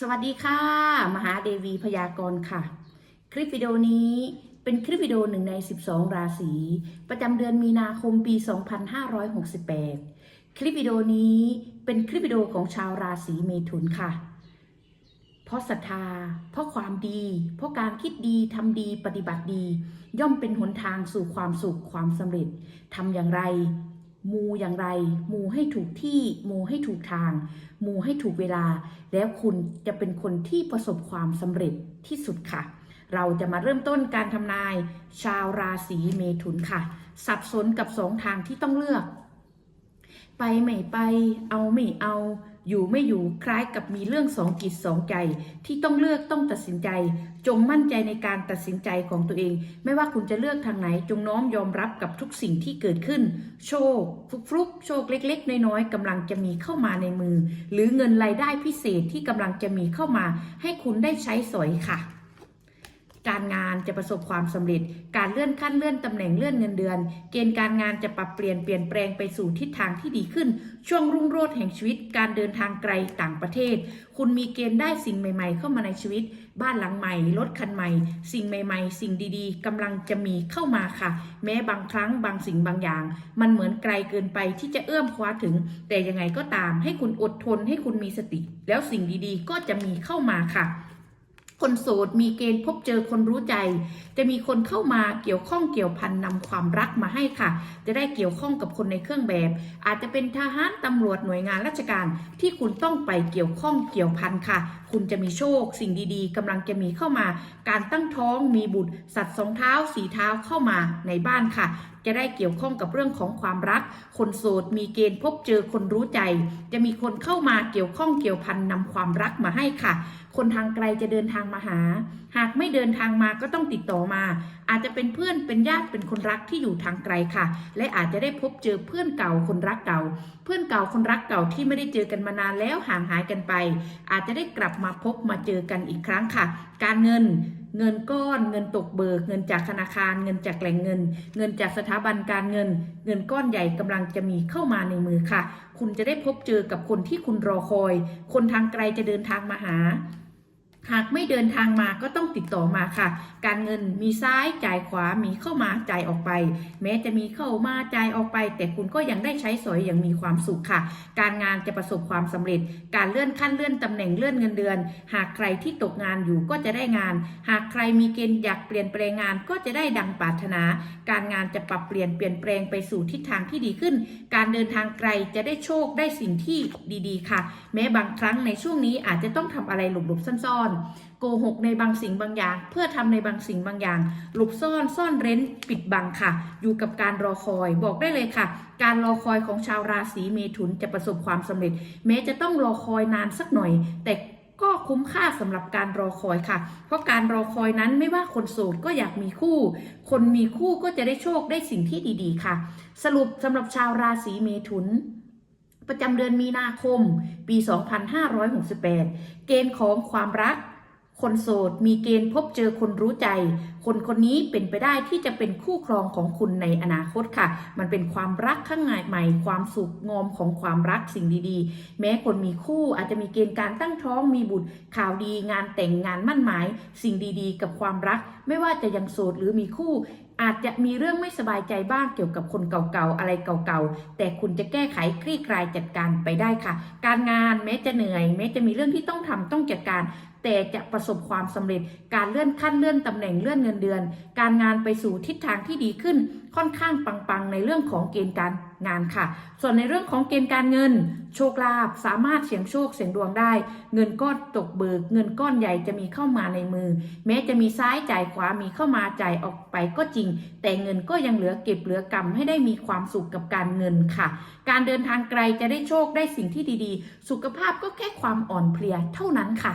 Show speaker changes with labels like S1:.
S1: สวัสดีค่ะ มหาเดวีพยากรณ์ค่ะ คลิปวิดีโอนี้เป็นคลิปวิดีโอหนึ่งใน 12 ราศี ประจำเดือนมีนาคมปี 2568 คลิปวิดีโอนี้เป็นคลิปวิดีโอของชาวราศีเมถุนค่ะ เพราะศรัทธา เพราะความดี เพราะการคิดดีทำดีปฏิบัติดี ย่อมเป็นหนทางสู่ความสุขความสำเร็จทำอย่างไร มูอย่างไร มูให้ถูกที่ มูให้ถูกทาง มูให้ถูกเวลา แล้วคุณจะเป็นคนที่ประสบความสำเร็จที่สุดค่ะ เราจะมาเริ่มต้นการทำนาย ชาวราศีเมถุนค่ะ สับสนกับสองทางที่ต้องเลือก ไปไม่ไป เอาไม่เอา อยู่ไม่อยู่คล้ายกับมีเรื่องสองกิจสองใจ ที่ต้องเลือกต้องตัดสินใจ จงมั่นใจในการตัดสินใจของตัวเอง ไม่ว่าคุณจะเลือกทางไหน จงน้อมยอมรับกับทุกสิ่งที่เกิดขึ้น โชคฟลุกๆโชคเล็ก ๆ น้อยๆกำลังจะมีเข้ามาในมือ หรือเงินรายได้พิเศษที่กำลังจะมีเข้ามา ให้คุณได้ใช้สอยค่ะ การงานจะประสบความสำเร็จ การเลื่อนขั้นเลื่อนตำแหน่งเลื่อนเงินเดือน เกณฑ์การงานจะปรับเปลี่ยนเปลี่ยนแปลงไปสู่ทิศทางที่ดีขึ้น ช่วงรุ่งโรจน์แห่งชีวิต การเดินทางไกลต่างประเทศ คุณมีเกณฑ์ได้สิ่งใหม่ ๆ เข้ามาในชีวิต บ้านหลังใหม่ รถคันใหม่ สิ่งใหม่ ๆ สิ่งดีๆกำลังจะมีเข้ามาค่ะ แม้บางครั้งบางสิ่งบางอย่าง มันเหมือนไกลเกินไปที่จะเอื้อมคว้าถึง แต่ยังไงก็ตามให้คุณอดทนให้คุณมีสติ แล้วสิ่งดีๆ ก็จะมีเข้ามาค่ะ คนโสดมีเกณฑ์พบเจอคนรู้ใจ จะมีคนเข้ามาเกี่ยวข้องเกี่ยวพันนำความรักมาให้ค่ะ จะได้เกี่ยวข้องกับคนในเครื่องแบบ อาจจะเป็นทหารตำรวจหน่วยงานราชการที่คุณต้องไปเกี่ยวข้องเกี่ยวพันค่ะ คุณจะมีโชค สิ่งดีๆกำลังจะมีเข้ามา การตั้งท้องมีบุตร สัตว์สองเท้าสีเท้าเข้ามาในบ้านค่ะ จะได้เกี่ยวข้องกับเรื่องของความรัก คนโสดมีเกณฑ์พบเจอคนรู้ใจ จะมีคนเข้ามาเกี่ยวข้องเกี่ยวพันนำความรักมาให้ค่ะ คนทางไกลจะเดินทางมาหา หากไม่เดินทางมาก็ต้องติดต่อมา อาจจะเป็นเพื่อนเป็นญาติเป็นคนรักที่อยู่ทางไกลค่ะ และอาจจะได้พบเจอเพื่อนเก่าคนรักเก่า เพื่อนเก่าคนรักเก่าที่ไม่ได้เจอกันมานานแล้วห่างหายกันไป อาจจะได้กลับมาพบมาเจอกันอีกครั้งค่ะ การเงิน เงินก้อนเงินตกเบิก เงินจากธนาคาร เงินจากแหล่งเงิน เงินจากสถาบันการเงิน เงินก้อนใหญ่กำลังจะมีเข้ามาในมือค่ะ คุณจะได้พบเจอกับคนที่คุณรอคอย คนทางไกลจะเดินทางมาหา หากไม่เดินทางมาก็ต้องติดต่อมาค่ะ การเงินมีซ้ายจ่ายขวา มีเข้ามาจ่ายออกไป แม้จะมีเข้ามาจ่ายออกไป แต่คุณก็ยังได้ใช้สอยอย่างมีความสุขค่ะ การงานจะประสบความสำเร็จ การเลื่อนขั้นเลื่อนตำแหน่งเลื่อนเงินเดือน หากใครที่ตกงานอยู่ก็จะได้งาน หากใครมีเกณฑ์อยากเปลี่ยนแปลงงานก็จะได้ดังปรารถนา การงานจะปรับเปลี่ยนเปลี่ยนแปลงไปสู่ทิศทางที่ดีขึ้น การเดินทางไกลจะได้โชคได้สิ่งที่ดีๆ ค่ะ แม้บางครั้งในช่วงนี้อาจจะต้องทำอะไรหลบๆซ่อนๆโกหกในบางสิ่งบางอย่าง เพื่อทำในบางสิ่งบางอย่างหลบซ่อนซ่อนเร้นปิดบังค่ะ อยู่กับการรอคอยบอกได้เลยค่ะ การรอคอยของชาวราศีเมถุนจะประสบความสำเร็จ แม้จะต้องรอคอยนานสักหน่อย แต่ก็คุ้มค่าสำหรับการรอคอยค่ะ เพราะการรอคอยนั้นไม่ว่าคนโสดก็อยากมีคู่ คนมีคู่ก็จะได้โชคได้สิ่งที่ดี ๆ ค่ะ สรุปสำหรับชาวราศีเมถุน ประจำเดือนมีนาคม ปี 2568 เกณฑ์ของความรัก คนโสดมีเกณฑ์พบเจอคนรู้ใจ คนคนนี้เป็นไปได้ที่จะเป็นคู่ครองของคุณในอนาคตค่ะ มันเป็นความรักข้างในใหม่ ความสุขงอมของความรักสิ่งดีๆ แม้คนมีคู่อาจจะมีเกณฑ์การตั้งท้องมีบุตร ข่าวดีงานแต่งงานมั่นหมาย สิ่งดีๆ กับความรัก ไม่ว่าจะยังโสดหรือมีคู่อาจจะมีเรื่องไม่สบายใจบ้างเกี่ยวกับคนเก่าๆ อะไรเก่าๆ แต่คุณจะแก้ไขคลี่คลายจัดการไปได้ค่ะ การงานแม้จะเหนื่อย แม้จะมีเรื่องที่ต้องทำต้องจัดการ แต่จะประสบความสำเร็จ การเลื่อนขั้นเลื่อนตำแหน่งเลื่อนเงินเดือน การงานไปสู่ทิศทางที่ดีขึ้นค่อนข้างปังๆ ในเรื่องของเกณฑ์การงานค่ะ ส่วนในเรื่องของเกณฑ์การเงิน โชคลาภสามารถเสี่ยงโชคเสี่ยงดวงได้ เงินก้อนตกเบิก เงินก้อนใหญ่จะมีเข้ามาในมือ แม้จะมีซ้ายจ่ายขวามีเข้ามาจ่ายออกไปก็จริง แต่เงินก็ยังเหลือเก็บเหลือกำให้ได้มีความสุขกับการเงินค่ะ การเดินทางไกลจะได้โชคได้สิ่งที่ดีๆ สุขภาพก็แค่ความอ่อนเพลียเท่านั้นค่ะ